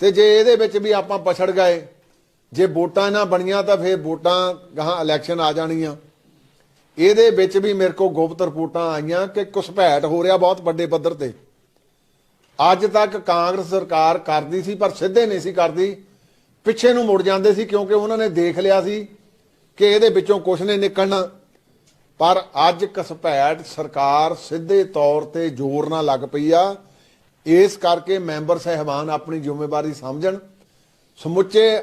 A: ਤੇ ਜੇ ਇਹਦੇ ਵਿੱਚ ਵੀ ਆਪਾਂ ਪਛੜ ਗਏ ਜੇ ਵੋਟਾਂ ਨਾ ਬਣੀਆਂ ਤਾਂ ਫਿਰ ਵੋਟਾਂ ਗਾਹਾਂ ਇਲੈਕਸ਼ਨ ਆ ਜਾਣੀਆਂ ਇਹਦੇ ਵਿੱਚ ਵੀ ਮੇਰੇ ਕੋਲ ਗੁਪਤ ਰਿਪੋਰਟਾਂ ਆਈਆਂ ਕਿ ਘੁਸਪੈਠ ਹੋ ਰਿਹਾ ਬਹੁਤ ਵੱਡੇ ਪੱਧਰ ਤੇ। ਅੱਜ ਤੱਕ ਕਾਂਗਰਸ ਸਰਕਾਰ ਕਰਦੀ ਸੀ ਪਰ ਸਿੱਧੇ ਨਹੀਂ ਸੀ ਕਰਦੀ। ਪਿੱਛੇ ਨੂੰ ਮੁੜ ਜਾਂਦੇ ਸੀ ਕਿਉਂਕਿ ਉਹਨਾਂ ਨੇ ਦੇਖ ਲਿਆ ਸੀ ਕਿ ਇਹਦੇ ਵਿੱਚੋਂ ਕੁਝ ਨਹੀਂ ਨਿਕਲਣਾ। ਪਰ ਅੱਜ ਘਸਪੈਠ ਸਰਕਾਰ ਸਿੱਧੇ ਤੌਰ ਤੇ ਜ਼ੋਰ ਨਾਲ ਲੱਗ ਪਈ ਆ। ਇਸ ਕਰਕੇ ਮੈਂਬਰ ਸਹਿਬਾਨ ਆਪਣੀ ਜ਼ਿੰਮੇਵਾਰੀ ਸਮਝਣ। ਸਮੁੱਚੇ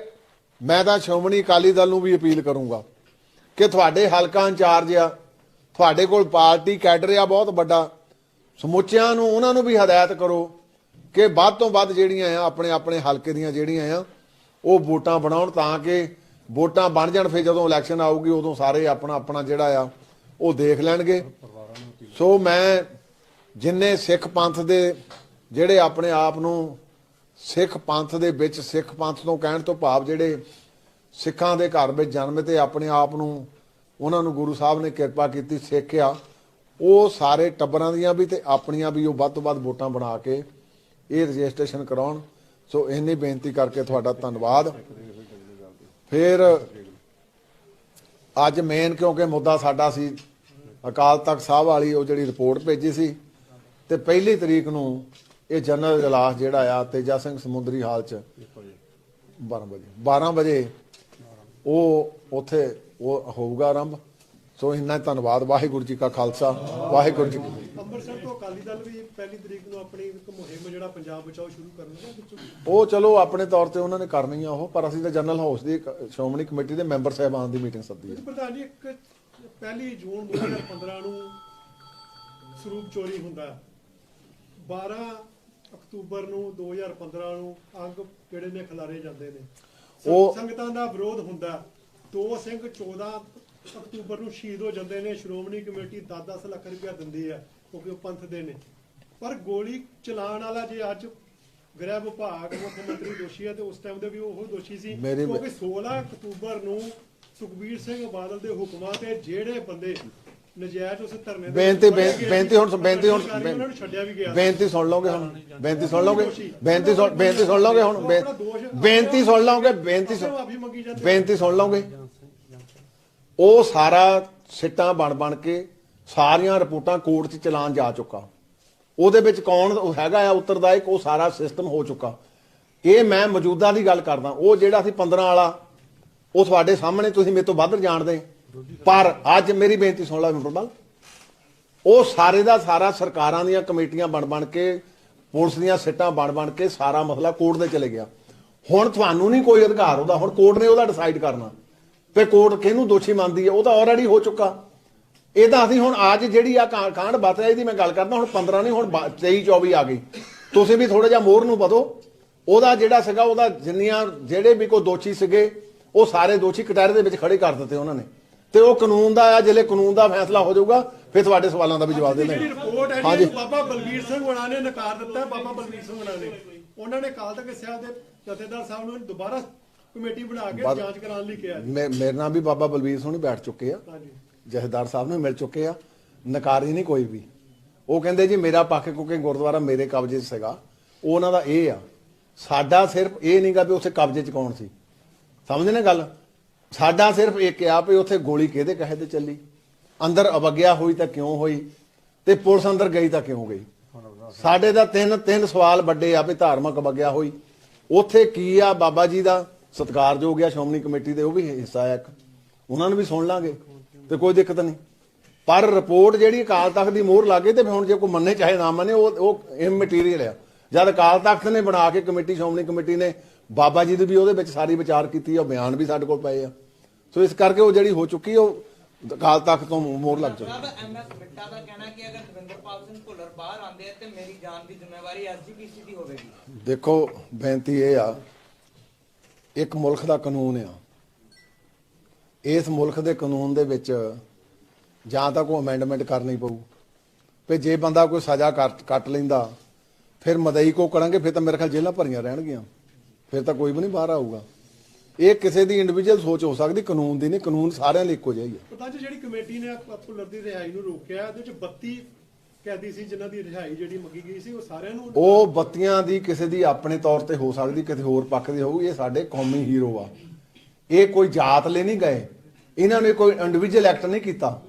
A: ਮੈਂ ਤਾਂ ਸ਼੍ਰੋਮਣੀ ਅਕਾਲੀ ਦਲ ਨੂੰ ਵੀ ਅਪੀਲ ਕਰੂੰਗਾ ਕਿ ਤੁਹਾਡੇ ਹਲਕਾ ਇੰਚਾਰਜ ਆ, ਤੁਹਾਡੇ ਕੋਲ ਪਾਰਟੀ ਕੈਡਰ ਆ ਬਹੁਤ ਵੱਡਾ, ਸਮੁੱਚਿਆਂ ਨੂੰ, ਉਹਨਾਂ ਨੂੰ ਵੀ ਹਦਾਇਤ ਕਰੋ ਕਿ ਵੱਧ ਤੋਂ ਵੱਧ ਜਿਹੜੀਆਂ ਆ, ਆਪਣੇ ਆਪਣੇ ਹਲਕੇ ਦੀਆਂ ਜਿਹੜੀਆਂ ਆ, ਉਹ ਵੋਟਾਂ ਬਣਾਉਣ ਤਾਂ ਕਿ ਵੋਟਾਂ ਬਣ ਜਾਣ, ਫਿਰ ਜਦੋਂ ਇਲੈਕਸ਼ਨ ਆਊਗੀ ਉਦੋਂ ਸਾਰੇ ਆਪਣਾ ਆਪਣਾ ਜਿਹੜਾ ਆ, ਉਹ ਦੇਖ ਲੈਣਗੇ। ਸੋ ਮੈਂ ਜਿੰਨੇ ਸਿੱਖ ਪੰਥ ਦੇ ਜਿਹੜੇ ਆਪਣੇ ਆਪ ਨੂੰ ਸਿੱਖ ਪੰਥ ਦੇ ਵਿੱਚ, ਸਿੱਖ ਪੰਥ ਤੋਂ ਕਹਿਣ ਤੋਂ ਭਾਵ ਜਿਹੜੇ ਸਿੱਖਾਂ ਦੇ ਘਰ ਵਿੱਚ ਜਨਮ ਤੇ ਆਪਣੇ ਆਪ ਨੂੰ ਉਹਨਾਂ ਨੂੰ ਗੁਰੂ ਸਾਹਿਬ ਨੇ ਕਿਰਪਾ ਕੀਤੀ, ਸਿੱਖਿਆ, ਉਹ ਸਾਰੇ ਟੱਬਰਾਂ ਦੀਆਂ ਵੀ ਤੇ ਆਪਣੀਆਂ ਵੀ ਉਹ ਵੱਧ ਤੋਂ ਵੱਧ ਵੋਟਾਂ ਬਣਾ ਕੇ ਇਹ ਰਜਿਸਟ੍ਰੇਸ਼ਨ ਕਰਾਉਣ। ਸੋ ਇੰਨੀ ਬੇਨਤੀ ਕਰਕੇ ਤੁਹਾਡਾ ਧੰਨਵਾਦ। ਫਿਰ ਅੱਜ ਮੇਨ ਕਿਉਂਕਿ ਮੁੱਦਾ ਸਾਡਾ ਸੀ, ਅਕਾਲ ਤਖਤ ਸਾਹਿਬ ਵਾਲੀ ਉਹ ਜਿਹੜੀ ਰਿਪੋਰਟ ਭੇਜੀ ਸੀ, ਤੇ ਪਹਿਲੀ ਤਰੀਕ ਨੂੰ ਇਹ ਜਨਰਲ ਇਜਲਾਸ ਜਿਹੜਾ ਆ ਤੇਜਾ ਸਿੰਘ ਸਮੁੰਦਰੀ ਹਾਲ ਚ 12 ਵਜੇ। 12 ਵਜੇ ਉਹ ਉੱਥੇ ਉਹ ਹੋਊਗਾ ਆਰੰਭ। ਸੋ ਇੰਨਾ ਧੰਨਵਾਦ। ਵਾਹਿਗੁਰੂ ਜੀ ਕਾ ਖਾਲਸਾ। ਵਾਹਿਗੁਰੂ ਜੀ।
B: ਅੰਮ੍ਰਿਤਸਰ ਤੋਂ ਅਕਾਲੀ ਦਲ ਵੀ ਪਹਿਲੀ ਤਰੀਕ ਨੂੰ ਆਪਣੀ ਇੱਕ ਮੁਹਿੰਮ ਜਿਹੜਾ ਪੰਜਾਬ ਬਚਾਓ ਸ਼ੁਰੂ ਕਰਨਗਾ
A: ਉਹ ਚਲੋ ਆਪਣੇ ਤੌਰ ਤੇ ਉਹਨਾਂ ਨੇ ਕਰਨੀ ਆ ਉਹ ਪਰ ਅਸੀਂ ਤਾਂ ਜਨਰਲ ਹਾਊਸ ਦੀ ਸ਼੍ਰੋਮਣੀ ਕਮੇਟੀ ਦੇ ਮੈਂਬਰ ਸਾਹਿਬਾਨ ਦੀ ਮੀਟਿੰਗ ਸੱਦੀ ਹੈ
B: ਪ੍ਰਧਾਨ ਜੀ ਇੱਕ ਪਹਿਲੀ ਜੂਨ 2015 ਨੂੰ ਸਰੂਪ ਚੋਰੀ ਹੁੰਦਾ। ਹੈ। 12 ਅਕਤੂਬਰ ਨੂੰ 2015 ਨੂੰ ਅੰਗ ਜਿਹੜੇ ਨੇ ਖਿਲਾਰੇ ਜਾਂਦੇ ਨੇ?
A: ਉਹ-
B: ਸੰਗਤਾਂ ਦਾ ਵਿਰੋਧ ਹੁੰਦਾ। ਦੋ ਸਿੰਘ 14 ਅਕਤੂਬਰ ਨੂੰ ਸ਼ਹੀਦ ਹੋ ਜਾਂਦੇ ਨੇ। ਸ਼੍ਰੋਮਣੀ ਕਮੇਟੀ 10-10 ਲੱਖ ਰੁਪਇਆ ਦਿੰਦੀ ਹੈ ਕਿਉਂਕਿ ਉਹ ਪੰਥ ਦੇ ਨੇ। ਪਰ ਗੋਲੀ ਚਲਾਉਣ ਵਾਲਾ ਜੇ ਅੱਜ ਗ੍ਰਹਿ ਵਿਭਾਗ ਮੁੱਖ ਮੰਤਰੀ ਦੋਸ਼ੀ ਹੈ ਤੇ ਉਸ ਟਾਈਮ ਦੇ ਵੀ ਉਹ ਦੋਸ਼ੀ ਸੀ। ਕਿਉਂਕਿ 16 ਅਕਤੂਬਰ ਨੂੰ ਸੁਖਬੀਰ ਸਿੰਘ ਬਾਦਲ ਦੇ ਹੁਕਮਾਂ ਤੇ ਜਿਹੜੇ ਬੰਦੇ ਨਜਾਇਜ਼ ਉਸ ਧਰਨੇ ਦੇ
A: ਬੇਨਤੀ ਬੇਨਤੀ ਹੁਣ ਬੇਨਤੀ ਹੁਣ
B: ਉਹਨਾਂ ਨੂੰ ਛੱਡਿਆ ਵੀ ਗਿਆ।
A: ਬੇਨਤੀ ਸੁਣ ਲਓਗੇ ਹੁਣ ਬੇਨਤੀ ਸੁਣ ਲਓਗੇ ਬੇਨਤੀ ਸੁਣ ਬੇਨਤੀ ਸੁਣ ਲਓਗੇ ਹੁਣ ਬੇਨਤੀ ਸੁਣ ਲਓਗੇ ਬੇਨਤੀ ਬੇਨਤੀ ਸੁਣ ਉਹ ਸਾਰਾ ਸਿੱਟਾਂ ਬਣ ਬਣ ਕੇ ਸਾਰੀਆਂ ਰਿਪੋਰਟਾਂ ਕੋਰਟ 'ਚ ਚਲਾਨ ਜਾ ਚੁੱਕਾ। ਉਹਦੇ ਵਿੱਚ ਕੌਣ ਹੈਗਾ ਆ ਉੱਤਰਦਾਇਕ ਉਹ ਸਾਰਾ ਸਿਸਟਮ ਹੋ ਚੁੱਕਾ। ਇਹ ਮੈਂ ਮੌਜੂਦਾ ਦੀ ਗੱਲ ਕਰਦਾ। ਉਹ ਜਿਹੜਾ ਸੀ 15 ਵਾਲਾ ਉਹ ਤੁਹਾਡੇ ਸਾਹਮਣੇ ਤੁਸੀਂ ਮੇਰੇ ਤੋਂ ਵੱਧ ਜਾਣਦੇ। ਪਰ ਅੱਜ ਮੇਰੀ ਬੇਨਤੀ ਸੁਣ ਲਓ ਮਿੰਟਰ ਉਹ ਸਾਰੇ ਦਾ ਸਾਰਾ ਸਰਕਾਰਾਂ ਦੀਆਂ ਕਮੇਟੀਆਂ ਬਣ ਬਣ ਕੇ, ਪੁਲਿਸ ਦੀਆਂ ਸਿੱਟਾਂ ਬਣ ਬਣ ਕੇ ਸਾਰਾ ਮਸਲਾ ਕੋਰਟ ਦੇ ਚਲੇ ਗਿਆ। ਹੁਣ ਤੁਹਾਨੂੰ ਨਹੀਂ ਕੋਈ ਅਧਿਕਾਰ ਉਹਦਾ, ਹੁਣ ਕੋਰਟ ਨੇ ਉਹਦਾ ਡਿਸਾਈਡ ਕਰਨਾ। ਤੇ ਕੋਰਟ ਕਿਹਨੂੰ ਦੋਸ਼ੀ ਮੰਨਦੀ ਹੈ, ਉਹ ਤਾਂ ਆਲਰੇਡੀ ਹੋ ਚੁੱਕਾ। ਇਹਦਾ ਅਸੀਂ ਹੁਣ ਅੱਜ ਜਿਹੜੀ ਆ ਕਾਂ- ਕਾਂਡ ਬਤ ਇਹਦੀ ਮੈਂ ਗੱਲ ਕਰਦਾ, ਹੁਣ 15 ਨਹੀਂ, ਹੁਣ 23 24 ਆ ਗਈ। ਤੁਸੀਂ ਵੀ ਥੋੜਾ ਜਿਹਾ ਮੋਹਰ ਨੂੰ ਵਧੋ। ਉਹਦਾ ਜਿਹੜਾ ਸੀਗਾ, ਉਹਦਾ ਜਿੰਨੀਆਂ ਜਿਹੜੇ ਵੀ ਕੋਈ ਦੋਸ਼ੀ ਸੀਗੇ, ਉਹ ਸਾਰੇ ਦੋਸ਼ੀ ਕਟਹਿਰੇ ਦੇ ਵਿੱਚ ਖੜੇ ਕਰ ਦਿੱਤੇ ਉਹਨਾਂ ਨੇ। ਤੇ ਉਹ ਕਾਨੂੰਨ ਦਾ ਆ ਜਿਹੜੇ ਕਾਨੂੰਨ ਦਾ ਫੈਸਲਾ ਹੋ ਜਾਊਗਾ ਫਿਰ ਤੁਹਾਡੇ ਸਵਾਲਾਂ ਦਾ ਵੀ ਜਵਾਬ ਦੇ
B: ਜਿਹੜੀ
A: ਦੇਣਗੇ
B: ਰਿਪੋਰਟ ਹੈ
A: ਹਾਂਜੀ।
B: ਜੀ ਬਾਬਾ ਬਲਵੀਰ ਸਿੰਘ ਹੋਣਾ ਨੇ ਨਕਾਰ ਦਿੱਤਾ ਬਾਬਾ ਬਲਵੀਰ ਸਿੰਘ ਹੋਣਾ ਨੇ। ਉਹਨਾਂ ਨੇ ਕਾਲ ਤੱਕ ਸਾਹਿਬ ਦੇ ਜਥੇਦਾਰ ਸਾਹਿਬ ਨੂੰ ਦੁਬਾਰਾ ਕਮੇਟੀ ਬਣਾ ਕੇ ਜਾਂਚ ਕਰਾਉਣ ਲਈ ਕਿਹਾ।
A: ਮੇ- ਮੇਰੇ ਨਾਲ ਵੀ ਬਾਬਾ ਬਲਵੀਰ ਸਿੰਘ ਬੈਠ ਚੁੱਕੇ ਆ।
B: ਹਾਂਜੀ।
A: ਜਥੇਦਾਰ ਸਾਹਿਬ ਨੂੰ ਮਿਲ ਚੁੱਕੇ ਆ। ਨਕਾਰੀ ਨਹੀਂ ਕੋਈ ਵੀ। ਉਹ ਕਹਿੰਦੇ ਜੀ ਮੇਰਾ ਪੱਖ ਕਿਉਂਕਿ ਗੁਰਦੁਆਰਾ ਮੇਰੇ ਕਬਜ਼ੇ 'ਚ ਸੀਗਾ। ਉਹ ਉਹਨਾਂ ਦਾ ਇਹ ਆ। ਸਾਡਾ ਸਿਰਫ ਇਹ ਨਹੀਂਗਾ ਵੀ ਉੱਥੇ ਕਬਜ਼ੇ 'ਚ ਕੌਣ ਸੀ। ਸਮਝਦੇ ਨਾ ਗੱਲ? ਸਾਡਾ ਸਿਰਫ ਇੱਕ ਆ ਵੀ ਉੱਥੇ ਗੋਲੀ ਕਿਹਦੇ ਕਹੇ ਤੇ ਚੱਲੀ? ਅੰਦਰ ਅਵਗਿਆ ਹੋਈ ਤਾਂ ਕਿਉਂ ਹੋਈ? ਤੇ ਪੁਲਿਸ ਅੰਦਰ ਗਈ ਤਾਂ ਕਿਉਂ ਗਈ? ਸਾਡੇ ਦਾ ਤਿੰਨ ਤਿੰਨ ਸਵਾਲ ਵੱਡੇ ਆ ਵੀ ਧਾਰਮਿਕ ਅਵਗਿਆ ਹੋਈ। ਉੱਥੇ ਕੀ ਆ ਬਾਬਾ ਜੀ ਦਾ ਸਤਿਕਾਰਯੋਗ ਆ, ਸ਼੍ਰੋਮਣੀ ਕਮੇਟੀ ਦੇ, ਉਹ ਵੀ ਹਿੱਸਾ ਆ ਇੱਕ। ਉਹਨਾਂ ਨੂੰ ਵੀ ਸੁਣ ਲਾਂਗੇ, ਤੇ ਕੋਈ ਦਿੱਕਤ ਨਹੀਂ। ਪਰ ਰਿਪੋਰਟ ਜਿਹੜੀ ਅਕਾਲ ਤਖਤ ਦੀ ਮੋਹਰ ਲੱਗੇ ਤੇ ਹੁਣ ਜੇ ਕੋਈ ਮੰਨੇ ਚਾਹੇ ਨਾ ਮੰਨੇ, ਉਹ ਉਹ ਇਮਟੀਰੀਅਲ ਆ। ਜਦ ਅਕਾਲ ਤਖਤ ਨੇ ਬਣਾ ਕੇ ਕਮੇਟੀ, ਸ਼੍ਰੋਮਣੀ ਕਮੇਟੀ ਨੇ ਬਾਬਾ ਜੀ ਦੀ ਵੀ ਉਹਦੇ ਵਿੱਚ ਸਾਰੀ ਵਿਚਾਰ ਕੀਤੀ ਆ ਬਿਆਨ ਵੀ ਸਾਡੇ ਕੋਲ ਪਏ ਆ। ਸੋ ਇਸ ਕਰਕੇ ਉਹ ਜਿਹੜੀ ਹੋ ਚੁੱਕੀ ਉਹ ਅਕਾਲ ਤਖਤ ਤੋਂ ਮੋਹਰ ਲੱਗ ਚੁੱਕੀ
C: ਜਨਾਬ ਐਮਐਸ ਮਿੱਟਾ ਦਾ ਕਹਿਣਾ ਕਿ ਅਗਰ ਦਵਿੰਦਰਪਾਲ ਸਿੰਘ ਭੁੱਲਰ ਬਾਹਰ ਆਉਂਦੇ ਆ ਤੇ ਮੇਰੀ ਜਾਨ ਦੀ ਜ਼ਿੰਮੇਵਾਰੀ ਐਸਜੀਪੀਸੀ ਦੀ ਹੋਵੇਗੀ।
A: ਦੇਖੋ ਬੇਨਤੀ ਇਹ ਆ ਇੱਕ ਮੁਲਕ ਦਾ ਕਾਨੂੰਨ ਆ। ਇਸ ਮੁਲਕ ਦੇ ਕਾਨੂੰਨ ਦੇ ਵਿੱਚ ਜਾਂ ਤਾਂ ਕੋਈ ਅਮੈਂਡਮੈਂਟ ਕਰਨੀ ਪਊ ਵੀ ਜੇ ਬੰਦਾ ਕੋਈ ਸਜ਼ਾ ਕੱਟ ਕੱਟ ਲੈਂਦਾ ਫਿਰ ਮਦਈ ਕੋ ਕਰਾਂਗੇ ਫਿਰ ਤਾਂ ਮੇਰੇ ਖਿਆਲ ਜੇਲ੍ਹਾਂ ਭਰੀਆਂ ਰਹਿਣਗੀਆਂ। ਫਿਰ ਤਾਂ ਕੋਈ ਵੀ ਨਹੀਂ ਬਾਹਰ ਆਊਗਾ। ਇਹ ਕਿਸੇ ਦੀ ਇੰਡੀਵਿਜੂਅਲ ਸੋਚ ਹੋ ਸਕਦੀ ਕਾਨੂੰਨ ਦੀ ਨਹੀਂ ਕਾਨੂੰਨ ਸਾਰਿਆਂ ਲਈ ਇੱਕੋ ਜਿਹਾ ਹੀ। ਹੈ
B: ਪਤਾ ਜੀ ਜਿਹੜੀ ਕਮੇਟੀ ਨੇ ਭੁੱਲਰ ਦੀ ਰਿਹਾਈ ਨੂੰ ਰੋਕਿਆ ਉਹਦੇ ਵਿੱਚ 32 ਕੈਦੀ ਸੀ ਜਿਨ੍ਹਾਂ ਦੀ ਰਿਹਾਈ ਜਿਹੜੀ ਮੰਗੀ ਗਈ ਸੀ ਉਹ ਸਾਰਿਆਂ ਨੂੰ
A: ਉਹ ਬੱਤੀਆਂ ਦੀ ਕਿਸੇ ਦੀ ਆਪਣੇ ਤੌਰ ਤੇ ਹੋ ਸਕਦੀ ਕਿਸੇ ਹੋਰ ਪੱਖ ਦੀ ਹੋਊਗੀ ਇਹ ਸਾਡੇ ਕੌਮੀ ਹੀਰੋ ਆ। ਇਹ ਕੋਈ ਜਾਤ ਲਈ ਨਹੀਂ ਗਏ। ਇਹਨਾਂ ਨੇ ਕੋਈ ਇੰਡੀਵਿਜੂਅਲ ਐਕਟ ਨਹੀਂ ਕੀਤਾ।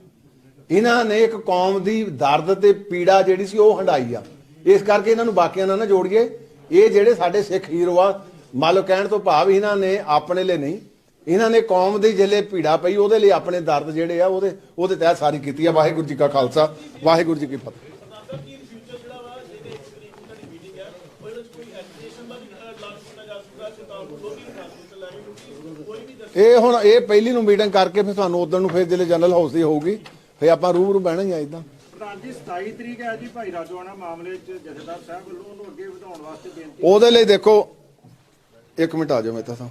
A: ਇਹਨਾਂ ਨੇ ਇੱਕ ਕੌਮ ਦੀ ਦਰਦ ਤੇ ਪੀੜਾ ਜਿਹੜੀ ਸੀ ਉਹ ਹੰਡਾਈ ਆ। ਇਸ ਕਰਕੇ ਇਹਨਾਂ ਨੂੰ ਬਾਕੀਆਂ ਨਾਲ ਨਾ ਜੋੜੀਏ। ਇਹ ਜਿਹੜੇ ਸਾਡੇ ਸਿੱਖ ਹੀਰੋ ਆ ਮੰਨ ਲਓ ਕਹਿਣ ਤੋਂ ਭਾਵ ਇਹਨਾਂ ਨੇ ਆਪਣੇ ਲਈ ਨਹੀਂ ਇਹਨਾਂ ਨੇ ਕੌਮ ਦੀ ਜਿਹੜੇ ਪੀੜਾ ਪਈ ਉਹਦੇ ਲਈ ਆਪਣੇ ਦਰਦ ਜਿਹੜੇ ਆ ਉਹਦੇ ਉਹਦੇ ਤਹਿਤ ਸਾਰੀ ਕੀਤੀ ਆ। ਵਾਹਿਗੁਰੂ ਜੀ ਕਾ ਖਾਲਸਾ ਵਾਹਿਗੁਰੂ ਜੀ ਕੀ ਫਤਿਹ। ਇਹ ਹੁਣ ਇਹ ਪਹਿਲੀ ਨੂੰ ਮੀਟਿੰਗ ਕਰਕੇ ਫਿਰ ਤੁਹਾਨੂੰ ਉਦੋਂ ਨੂੰ ਫਿਰ ਜਿਹੜੇ ਜਨਰਲ ਹਾਊਸ ਦੀ ਹੋਊਗੀ ਫਿਰ ਆਪਾਂ ਰੂਬਰੂ ਬਹਿਣਾ ਹੀ ਆ ਇਦਾਂ।
D: ਪ੍ਰਧਾਨ ਜੀ 27 ਤਰੀਕ ਹੈ ਜੀ ਭਾਈ ਰਾਜੋਆਣਾ ਮਾਮਲੇ 'ਚ ਜਥੇਦਾਰ ਸਾਹਿਬ ਵੱਲੋਂ ਉਹਨੂੰ ਅੱਗੇ ਵਧਾਉਣ ਵਾਸਤੇ ਬੇਨਤੀ
A: ਉਹਦੇ ਲਈ ਦੇਖੋ ਇੱਕ ਮਿੰਟ ਆ ਜਾਓ ਮੈਂ ਤਾਂ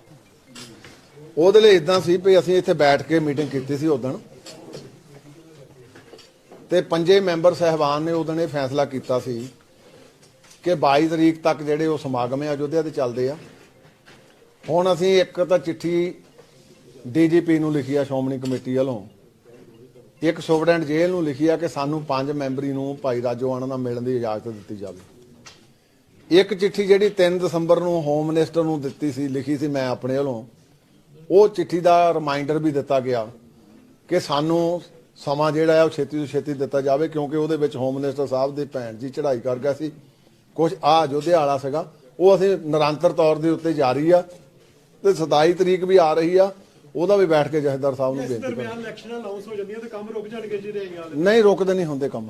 A: ਉਹਦੇ ਲਈ ਇਦਾਂ ਸੀ ਵੀ ਅਸੀਂ ਇੱਥੇ ਬੈਠ ਕੇ ਮੀਟਿੰਗ ਕੀਤੀ ਸੀ ਉਦੋਂ। ਤੇ ਪੰਜੇ ਮੈਂਬਰ ਸਹਿਬਾਨ ਨੇ ਉਦੋਂ ਇਹ ਫੈਸਲਾ ਕੀਤਾ ਸੀ ਕਿ 22 ਤਰੀਕ ਤੱਕ ਜਿਹੜੇ ਉਹ ਸਮਾਗਮ ਹੈ ਅਯੋਧਿਆ ਦੇ ਚੱਲਦੇ ਆ। ਹੁਣ ਅਸੀਂ ਇੱਕ ਤਾਂ ਚਿੱਠੀ ਡੀਜੀਪੀ ਨੂੰ ਲਿਖੀ ਆ, ਸ਼੍ਰੋਮਣੀ ਕਮੇਟੀ ਵੱਲੋਂ। ਇੱਕ ਸੁਪਰਡੈਂਟ ਜੇਲ੍ਹ ਨੂੰ ਲਿਖੀ ਆ ਕਿ ਸਾਨੂੰ ਪੰਜ ਮੈਂਬਰੀ ਨੂੰ ਭਾਈ ਰਾਜੋਆਣਾ ਨਾਲ ਮਿਲਣ ਦੀ ਇਜਾਜ਼ਤ ਦਿੱਤੀ ਜਾਵੇ। ਇੱਕ ਚਿੱਠੀ ਜਿਹੜੀ 3 ਦਸੰਬਰ ਨੂੰ ਹੋਮ ਮਿਨਿਸਟਰ ਨੂੰ ਦਿੱਤੀ ਸੀ ਲਿਖੀ ਸੀ ਮੈਂ ਆਪਣੇ ਵੱਲੋਂ ਉਹ ਚਿੱਠੀ ਦਾ ਰਿਮਾਈਂਡਰ ਵੀ ਦਿੱਤਾ ਗਿਆ ਕਿ ਸਾਨੂੰ ਸਮਾਂ ਜਿਹੜਾ ਹੈ ਉਹ ਛੇਤੀ ਤੋਂ ਛੇਤੀ ਦਿੱਤਾ ਜਾਵੇ ਕਿਉਂਕਿ ਉਹਦੇ ਵਿੱਚ ਹੋਮ ਮਿਨਿਸਟਰ ਸਾਹਿਬ ਦੀ ਭੈਣ ਜੀ ਚੜ੍ਹਾਈ ਕਰ ਗਿਆ ਸੀ। ਕੁਝ ਆ ਅਯੋਧਿਆ ਵਾਲਾ ਸੀਗਾ। ਉਹ ਅਸੀਂ ਨਿਰੰਤਰ ਤੌਰ ਦੇ ਉੱਤੇ ਜਾਰੀ ਆ ਤੇ 27 ਤਰੀਕ ਵੀ ਆ ਰਹੀ ਆ। ਉਹਦਾ ਵੀ ਬੈਠ ਕੇ ਜਥੇਦਾਰ ਸਾਹਿਬ ਨੂੰ ਬੇਨਤੀ ਕਰਾਂਗੇ।
B: ਦਰਮਿਆਨ ਇਲੈਕਸ਼ਨ ਅਨਾਉਂਸ ਹੋ ਜਾਂਦੀਆਂ ਤੇ ਕੰਮ ਰੁਕ ਜਾਣਗੇ ਜੀ ਰਹੇਗਾ
A: ਨਹੀਂ ਰੁਕਦੇ ਨਹੀਂ ਹੁੰਦੇ ਕੰਮ।